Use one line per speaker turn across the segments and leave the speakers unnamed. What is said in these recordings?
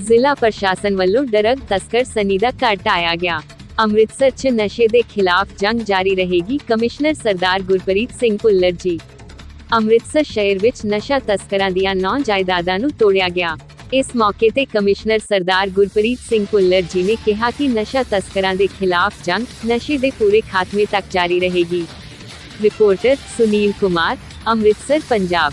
ਜ਼ਿਲ੍ਹਾ ਪ੍ਰਸ਼ਾਸਨ ਵੱਲੋਂ ਡਰਗ ਤਸਕਰ ਸਨੀ ਦਾ ਘਰ ਢਾਇਆ ਗਿਆ। ਅੰਮ੍ਰਿਤਸਰ 'ਚ ਨਸ਼ੇ ਦੇ ਖਿਲਾਫ ਜੰਗ ਜਾਰੀ ਰਹੇਗੀ ਕਮਿਸ਼ਨਰ ਸਰਦਾਰ ਗੁਰਪ੍ਰੀਤ ਸਿੰਘ ਭੁੱਲਰ ਜੀ। ਅੰਮ੍ਰਿਤਸਰ ਸ਼ਹਿਰ ਵਿੱਚ ਨਸ਼ਾ ਤਸਕਰਾਂ ਦੀਆਂ ਨੌ ਜਾਇਦਾਦਾਂ ਨੂੰ ਤੋੜਿਆ ਗਿਆ। ਇਸ ਮੌਕੇ ਤੇ ਕਮਿਸ਼ਨਰ ਸਰਦਾਰ ਗੁਰਪ੍ਰੀਤ ਸਿੰਘ ਭੁੱਲਰ ਜੀ ਨੇ ਕਿਹਾ ਕਿ ਨਸ਼ਾ ਤਸਕਰਾਂ ਦੇ ਖਿਲਾਫ ਜੰਗ ਨਸ਼ੇ ਦੇ ਪੂਰੇ ਖਾਤਮੇ ਤੱਕ ਜਾਰੀ ਰਹੇਗੀ। Reporter Sunil Kumar, Amritsar, Punjab.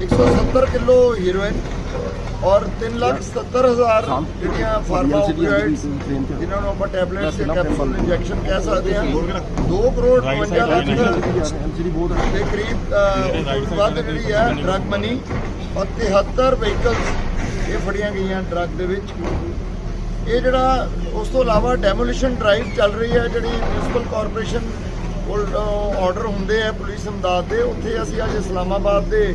170 kilo heroin ਔਰ 377000 ਜਿਹੜੀਆਂ ਫਾਰਮਾ ਓਪੀਓਇਡਸ ਜਿਨ੍ਹਾਂ ਨੂੰ ਆਪਾਂ ਟੈਬਲੇਟਸ ਤੇ ਕੈਪਸੂਲ ਇੰਜੈਕਸ਼ਨ ਕਹਿ ਸਕਦੇ ਹਾਂ 2 ਕਰੋੜ 52 ਲੱਖ ਦੇ ਕਰੀਬ ਵੱਧ ਜਿਹੜੀ ਹੈ ਡਰੱਗ ਮਨੀ ਔਰ 73 ਵਹੀਕਲਸ ਇਹ ਫੜੀਆਂ ਗਈਆਂ ਡਰੱਗ ਦੇ ਵਿੱਚ ਇਹ ਜਿਹੜਾ ਉਸ ਤੋਂ ਇਲਾਵਾ ਡੈਮੋਲੀਸ਼ਨ ਡਰਾਈਵ ਚੱਲ ਰਹੀ ਹੈ ਜਿਹੜੀ ਮਿਊਨਿਸਪਲ ਕਾਰਪੋਰੇਸ਼ਨ ਕੋਲ ਆਰਡਰ ਹੁੰਦੇ ਆ ਪੁਲਿਸ ਅਮਦਾਦ ਦੇ ਉੱਥੇ ਅਸੀਂ ਅੱਜ ਇਸਲਾਮਾਬਾਦ ਦੇ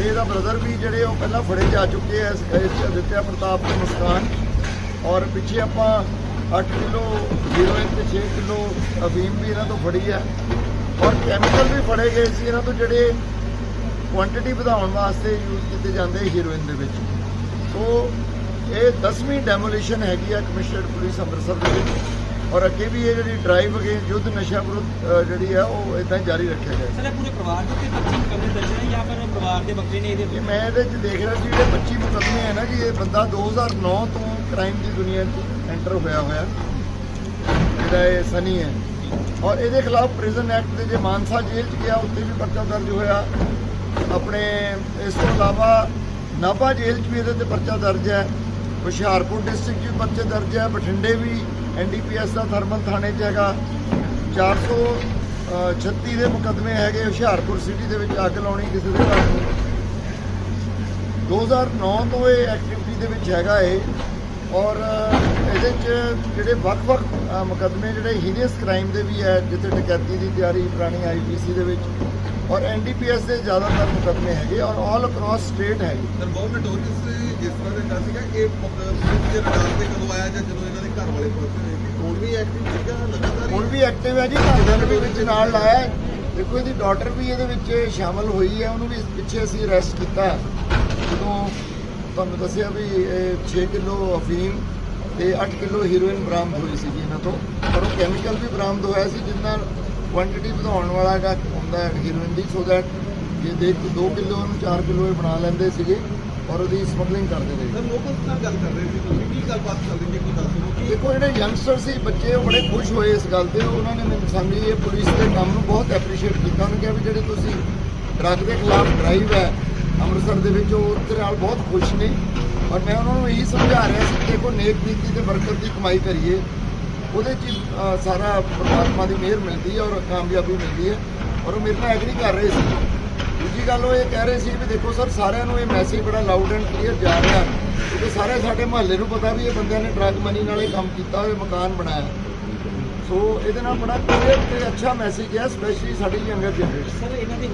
ਤੇ ਇਹਦਾ ਬ੍ਰਦਰ ਵੀ ਜਿਹੜੇ ਉਹ ਪਹਿਲਾਂ ਫੜੇ ਜਾ ਚੁੱਕੇ ਆ, ਇਸ ਪ੍ਰਤਾਪ ਤੇ ਮੁਸਕਾਨ। ਔਰ ਪਿੱਛੇ ਆਪਾਂ 8 ਕਿਲੋ ਹੀਰੋਇਨ ਤੇ 6 ਕਿਲੋ ਅਫੀਮ ਵੀ ਇਹਨਾਂ ਤੋਂ ਫੜੀ ਹੈ ਔਰ ਕੈਮੀਕਲ ਵੀ ਫੜੇ ਗਏ ਸੀ ਇਹਨਾਂ ਤੋਂ ਜਿਹੜੇ ਕੁਆਂਟੀਟੀ ਵਧਾਉਣ ਵਾਸਤੇ ਯੂਜ਼ ਕੀਤੇ ਜਾਂਦੇ ਹੀਰੋਇਨ ਦੇ ਵਿੱਚ। ਸੋ ਇਹ 10ਵੀਂ ਡੈਮੋਲੀਸ਼ਨ ਹੈਗੀ ਆ ਕਮਿਸ਼ਨਰ ਪੁਲਿਸ ਅੰਮ੍ਰਿਤਸਰ ਦੇ ਵਿੱਚ। ਔਰ ਅੱਗੇ ਵੀ ਇਹ ਜਿਹੜੀ ਡਰਾਈਵ ਅਗੇ ਯੁੱਧ ਨਸ਼ਾ ਵਿਰੁੱਧ ਜਿਹੜੀ ਆ ਉਹ ਇਦਾਂ ਜਾਰੀ ਰੱਖਿਆ ਜਾਏ
ਸਰ ਪੂਰੇ ਪਰਿਵਾਰ ਦੇ ਉੱਤੇ 25 ਮੁਕੱਦਮੇ ਦਰਜ ਨੇ ਜਾਂ ਫਿਰ ਪਰਿਵਾਰ ਦੇ ਬੱਕਰੇ ਨੇ ਇਹਦੇ
ਇਹ ਮੈਂ ਇਹਦੇ ਚ ਦੇਖ ਰਿਹਾ ਸੀ ਜਿਹੜੇ 25 ਮੁਕੱਦਮੇ ਹੈ ਨਾ ਜੀ ਇਹ ਬੰਦਾ 2009 ਤੋਂ ਕ੍ਰਾਈਮ ਦੀ ਦੁਨੀਆ 'ਚ ਐਂਟਰ ਹੋਇਆ ਹੋਇਆ। ਜਿਹੜਾ ਇਹ ਸਨੀ ਹੈ। ਔਰ ਇਹਦੇ ਖਿਲਾਫ ਪ੍ਰਿਜ਼ਨ ਐਕਟ ਦੇ ਜੇ ਮਾਨਸਾ ਜੇਲ੍ਹ 'ਚ ਗਿਆ ਉੱਥੇ ਵੀ ਪਰਚਾ ਦਰਜ ਹੋਇਆ। ਆਪਣੇ ਇਸ ਤੋਂ ਇਲਾਵਾ ਨਾਭਾ ਜੇਲ੍ਹ 'ਚ ਵੀ ਇਹਦੇ ਤੇ ਪਰਚਾ ਦਰਜ ਹੈ। ਹੁਸ਼ਿਆਰਪੁਰ ਡਿਸਟ੍ਰਿਕਟ 'ਚ ਵੀ ਪਰਚੇ ਦਰਜ ਹੈ, ਬਠਿੰਡੇ ਵੀ ਐਨਡੀਪੀਐਸ ਦਾ ਥਰਮਲ ਥਾਣੇ 'ਚ ਹੈਗਾ। 436 ਦੇ ਮੁਕੱਦਮੇ ਹੈਗੇ, ਹੁਸ਼ਿਆਰਪੁਰ ਸਿਟੀ ਦੇ ਵਿੱਚ ਅੱਗ ਲਾਉਣੀ ਕਿਸੇ ਦੇ ਘਰ ਨੂੰ। 2009 ਤੋਂ ਇਹ ਐਕਟੀਵਿਟੀ ਦੇ ਵਿੱਚ ਹੈਗਾ ਇਹ। ਔਰ ਇਹਦੇ 'ਚ ਜਿਹੜੇ ਵੱਖ-ਵੱਖ ਮੁਕੱਦਮੇ ਜਿਹੜੇ ਹੀਨੀਅਸ ਕ੍ਰਾਈਮ ਦੇ ਵੀ ਹੈ ਜਿੱਥੇ ਡਕੈਤੀ ਦੀ ਤਿਆਰੀ ਪੁਰਾਣੀ ਆਈਪੀਸੀ ਦੇ ਵਿੱਚ ਔਰ ਐਨਡੀਪੀਐਸ ਦੇ ਜ਼ਿਆਦਾਤਰ ਮੁਕੱਦਮੇ ਹੈਗੇ ਔਰ ਆਲ ਅਕ੍ਰੋਸ ਸਟੇਟ ਹੈਗੇ
ਸਰ ਬਹੁਤ ਨੋਟੋਰੀਅਸ ਜਿਸ ਤਰ੍ਹਾਂ ਦੇ ਡਰ ਸੀਗਾ ਇਹ ਪੁਲਿਸ ਦੇ ਰਡਾਰ ਤੇ ਕਦੋਂ ਆਇਆ ਜਾਂ ਜਦੋਂ ਇਹਨਾਂ ਦੇ ਘਰ ਵਾਲੇ ਪਹੁੰਚੇ ਨੇ ਹੁਣ ਵੀ ਐਕਟਿਵ ਸੀਗਾ ਲਗਾਤਾਰ
ਹੁਣ ਵੀ ਐਕਟਿਵ ਹੈ ਜੀ ਘਰਦਿਆਂ ਵੀ ਵਿੱਚ ਨਾਲ ਲਾਇਆ। ਦੇਖੋ ਇਹਦੀ ਡਾਟਰ ਵੀ ਇਹਦੇ ਵਿੱਚ ਸ਼ਾਮਲ ਹੋਈ ਹੈ ਉਹਨੂੰ ਵੀ ਪਿੱਛੇ ਅਸੀਂ ਅਰੈਸਟ ਕੀਤਾ। ਜਦੋਂ ਤੁਹਾਨੂੰ ਦੱਸਿਆ ਵੀ ਇਹ 6 ਕਿਲੋ ਅਫੀਮ ਤੇ 8 ਕਿਲੋ ਹੀਰੋਇਨ ਬਰਾਮਦ ਹੋਈ ਸੀ ਇਹਨਾਂ ਤੋਂ। ਪਰ ਉਹ ਕੈਮੀਕਲ ਵੀ ਬਰਾਮਦ ਹੋਇਆ ਸੀ ਜਿਸ ਨਾਲ ਕੁਆਂਟੀਟੀ ਵਧਾਉਣ ਵਾਲਾ ਜਿਹੜਾ ਹੁੰਦਾ ਹੈ ਹੀਰੋਇਨ ਦੀ। ਸੋ ਦੈਟ ਜੇ ਦੇਖ ਕੇ 2 ਕਿਲੋ ਨੂੰ 4 ਕਿਲੋ ਇਹ ਬਣਾ ਲੈਂਦੇ ਸੀਗੇ ਔਰ ਉਹਦੀ ਸਮਗਲਿੰਗ ਕਰਦੇ ਰਹੇ।
ਸਰ ਲੋਕਾਂ ਨਾਲ ਗੱਲ ਕਰ ਰਹੇ ਸੀ। ਤੁਸੀਂ ਕੀ ਗੱਲਬਾਤ ਕੋਈ ਦੱਸ ਦਿਓ। ਕਿ
ਦੇਖੋ ਜਿਹੜੇ ਯੰਗਸਟਰ ਸੀ ਬੱਚੇ ਉਹ ਬੜੇ ਖੁਸ਼ ਹੋਏ ਇਸ ਗੱਲ ਤੇ। ਉਹਨਾਂ ਨੇ ਮੈਨੂੰ ਸਾਨੂੰ ਇਹ ਪੁਲਿਸ ਦੇ ਕੰਮ ਨੂੰ ਬਹੁਤ ਐਪਰੀਸ਼ੀਏਟ ਕੀਤਾ। ਉਹਨੇ ਕਿਹਾ ਵੀ ਜਿਹੜੇ ਤੁਸੀਂ ਡਰੱਗ ਦੇ ਖਿਲਾਫ ਡਰਾਈਵ ਹੈ ਅੰਮ੍ਰਿਤਸਰ ਦੇ ਵਿੱਚ ਉਹ ਉਹਦੇ ਨਾਲ ਬਹੁਤ ਖੁਸ਼ ਨੇ। ਔਰ ਮੈਂ ਉਹਨਾਂ ਨੂੰ ਇਹੀ ਸਮਝਾ ਰਿਹਾ ਸੀ ਕਿ ਦੇਖੋ ਨੇਕ ਨੀਤੀ ਤੇ ਬਰਕਤ ਦੀ ਕਮਾਈ ਕਰੀਏ। ਉਹਦੇ 'ਚ ਹੀ, ਸਾਰਾ ਪਰਮਾਤਮਾ ਦੀ ਮਿਹਰ ਮਿਲਦੀ ਹੈ ਔਰ ਕਾਮਯਾਬੀ ਮਿਲਦੀ ਹੈ। ਔਰ ਉਹ ਮੇਰੇ ਨਾਲ ਐਗਰੀ ਕਰ ਰਹੇ ਸੀ। ਦੂਜੀ ਗੱਲ ਉਹ ਇਹ ਕਹਿ ਰਹੇ ਸੀ ਵੀ ਦੇਖੋ ਸਰ ਸਾਰਿਆਂ ਨੂੰ ਇਹ ਮੈਸੇਜ ਬੜਾ ਲਾਊਡ ਐਂਡ ਕਲੀਅਰ ਜਾ ਰਿਹਾ ਕਿਉਂਕਿ ਸਾਰੇ ਸਾਡੇ ਮਹੱਲੇ ਨੂੰ ਪਤਾ ਵੀ ਇਹ ਬੰਦਿਆਂ ਨੇ ਡਰੱਗ ਮਨੀ ਨਾਲ ਇਹ ਕੰਮ ਕੀਤਾ ਹੋਇਆ ਮਕਾਨ ਬਣਾਇਆ। ਸੋ ਇਹਦੇ ਨਾਲ ਬੜਾ ਕਲੀਅਰ ਤੇ ਅੱਛਾ ਮੈਸੇਜ ਹੈ ਸਪੈਸ਼ਲੀ ਸਾਡੀ ਯੰਗਰ ਜਨਰੇਸ਼ਨ
ਸਰ ਇਹਨਾਂ ਦੀ